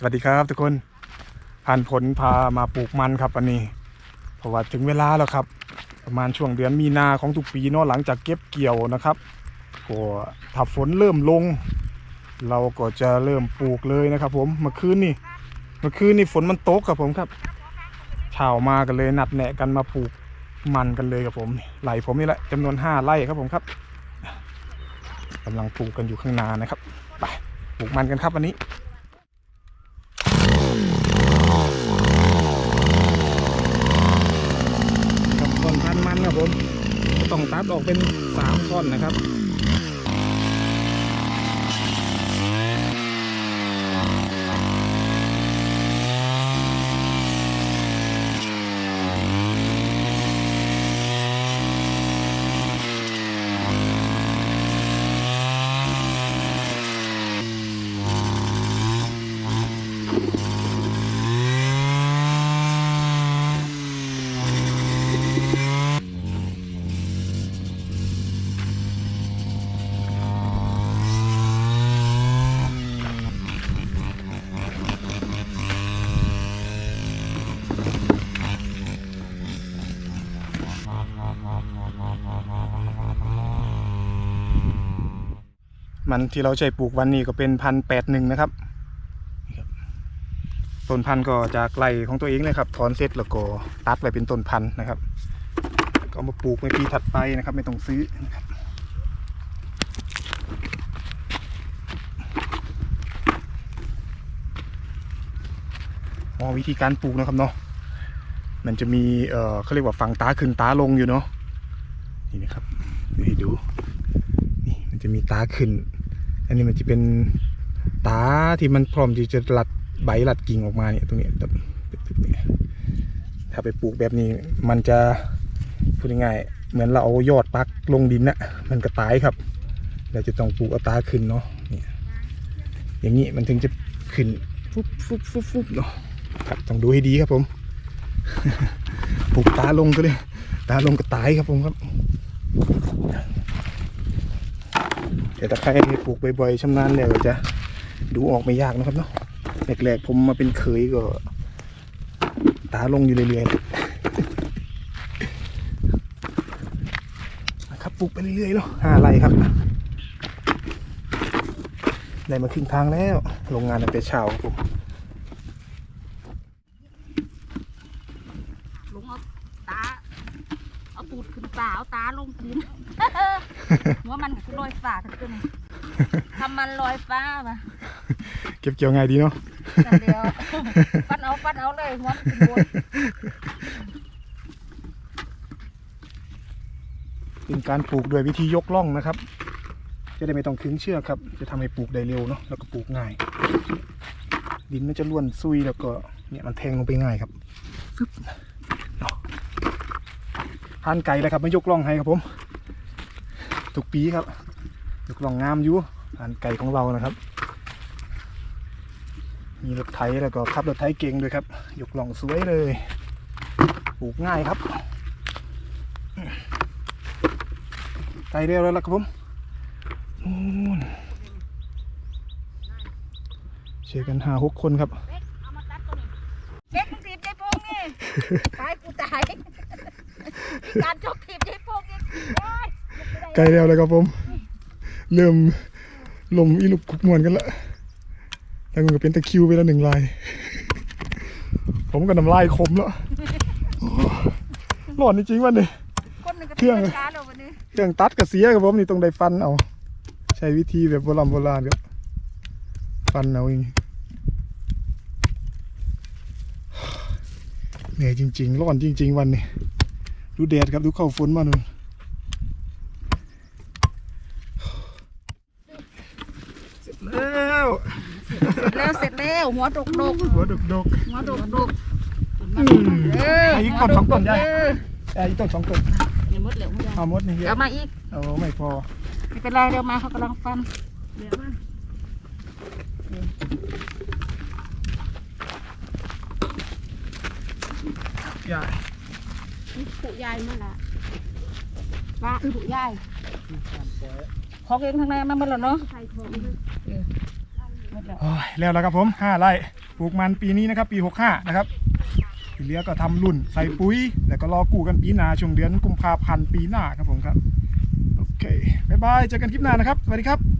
สวัสดีครับทุกคนผ่านผลพามาปลูกมันครับวันนี้ เพราะว่าถึงเวลาแล้วครับ ประมาณช่วงเดือนมีนาของทุกปีเนาะหลังจากเก็บเกี่ยวนะครับก็ถ้าฝนเริ่มลง เราก็จะเริ่มปลูกเลยนะครับ ผมเมื่อคืนนี่เมื่อคืนนี่ฝนมันตกครับผมครับเช้ามากันเลยนัดแนะกันมาปลูกมันกันเลยครับผมไหลผมนี่แหละจำนวนห้าไร่ครับผมครับกำลังปลูกกันอยู่ข้างนานะครับไปปลูกมันกันครับวันนี้ กับต้นพั นะครับผมต้องตัดออกเป็นสามท่อนนะครับ มันที่เราใช้ปลูกวันนี้ก็เป็นพันแปดหนึ่งนะครับต้นพันธุ์ก็จากไร่ของตัวเองเลยครับถอนเสร็จแล้วก็ตัดไว้เป็นต้นพันธุ์นะครับ ก็เอามาปลูกในปีถัดไปนะครับ ไม่ต้องซื้อนะครับอ๋อวิธีการปลูกนะครับเนาะมันจะมีเอ่อเขาเรียกว่าฝั่งตาขึ้นตาลงอยู่เนาะนี่นะครับให้ดูนี่มันจะมีตาขึ้น อันนี้มันจะเป็นตาที่มันพร้อมที่จะหลัดใบหลัดกิ่งออกมาเนี่ยตรงนี้ถ้าไปปลูกแบบนี้ มันจะพูดง่ายๆเหมือนเราเอายอดปักลงดินน่ะมันก็ตายครับ เราจะต้องปลูกเอาตาขึ้นเนาะเนี่ยอย่างนี้มันถึงจะขึ้นฟุบฟุบฟุบฟุบเนาะครับต้องดูให้ดีครับผมปลูกตาลงก็เลยตาลงก็ตายครับผมครับ แต่ถ้าใครปลูกบ่อยๆชำนาญแล้วจะดูออกไม่ยากนะครับเนาะแรกๆผมมาเป็นเขยก็ ตาลงอยู่เรื่อยๆนะครับปลูกไปเรื่อยๆเนาะห้าไร่ครับได้มาครึ่งทางแล้วโรงงานตั้งแต่เช้าครับผมลงเอาตา ตูดขึ้นตาเอาตาลงพื้นหัวมันก็คือลอยฟ้าทั้งตัวนี่ทำมันลอยฟ้ามาเก็บเกี่ยวไงดีเนาะจังเดียวฟันเอาฟันเอาเลยหัวมันขึ้นบนเป็นการปลูกโดวยวิธียกล่องนะครับ จะได้ไม่ต้องขึงเชือกครับ จะทำให้ปลูกได้เร็วเนาะแล้วก็ปลูกง่าย ดินมันจะล้วนซุยแล้วก็เนี่ยมันแทงลงไปง่ายครับฟึบเนาะ พานไก่แล้วครับไม่ยกล่องให้ครับผมทุกปีครับยกล่องงามอยู่พานไก่ของเรานะครับ มีรถไถแล้วก็ขับรถไถเก่งด้วยครับยกล่องสวยเลยปลูกง่ายครับไกลเร็วแล้วล่ะครับผมนู่นเชียร์กันห้าหกคนครับเบ๊กเอามาตัดตัวนี้เบ๊กมึงถีบใจโป้งนี่ตายกูตาย การจกถีบใจโป้งนี่โอ๊ยไกลแล้วเลยครับผม เริ่มลมอีลุกกุกมวนกันละแล้วมันก็เป็นตะคริวไปแล้วหนึ่งลาย ผมก็น้ำลายคมแล้วโอ้ร้อนจริงๆวันนี้ คนหนึ่งก็เครื่องตีลักาแล้ววันนี้เครื่องตัดกับเสียครับผมนี่ต้องได้ฟันเอา ใช้วิธีแบบโบราณโบราณครับ ฟันเอาเองเหนื่อยจริงๆร้อนจริง ๆ วันนี้ ดูแดดครับดูเข้าฝนมาหนึ่งเสร็จแล้วแล้วเสร็จแล้วหัวดกดกหัวดกดกหัวดกดกอืมเออไอ้ต้นสองต้นใหญ่เออไอ้ต้นสองต้นเนี่ยหมดแล้วหมดแล้วเอาหมดนี่เยเอาอะมาอีกเอาไม่พอไม่เป็นไรเดี๋ยวมาเขากำลังฟันเดี๋ยวมาใหญ่ ผูยายมาละว่าผูยายของเองทางในมาหมดแล้วเนาะใส่ทองแล้วโอ้ยแล้วแล้วครับผมห้าไร่ปลูกมันปีนี้นะครับ ปีหกห้านะครับที่เหลือก็ทำรุ่นใส่ปุ๋ย แล้วก็รอกู้กันปีหน้าช่วงเดือนกุมภาพันธ์ปีหน้าครับผมครับ โอเค บ๊ายบาย เจอกันคลิปหน้านะครับ สวัสดีครับ